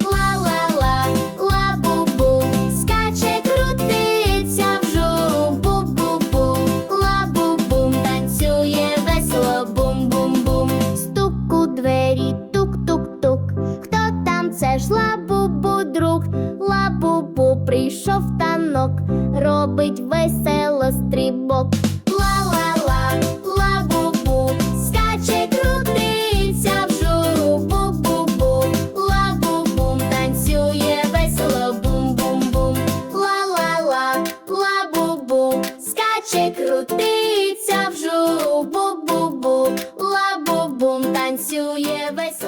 ла-ла-ла, лабубу, скаче крутиться в жу, бу-бу-бу, ла-бу-бум, танцює весело, бум-бум-бум. Стук двері, тук-тук-тук. Хто там це ж лабубу друг? Лабубу прийшов танок, робить весело стрибок. м'ячик крутиться в жубу-бу-бу, лабу-бум танцює весь.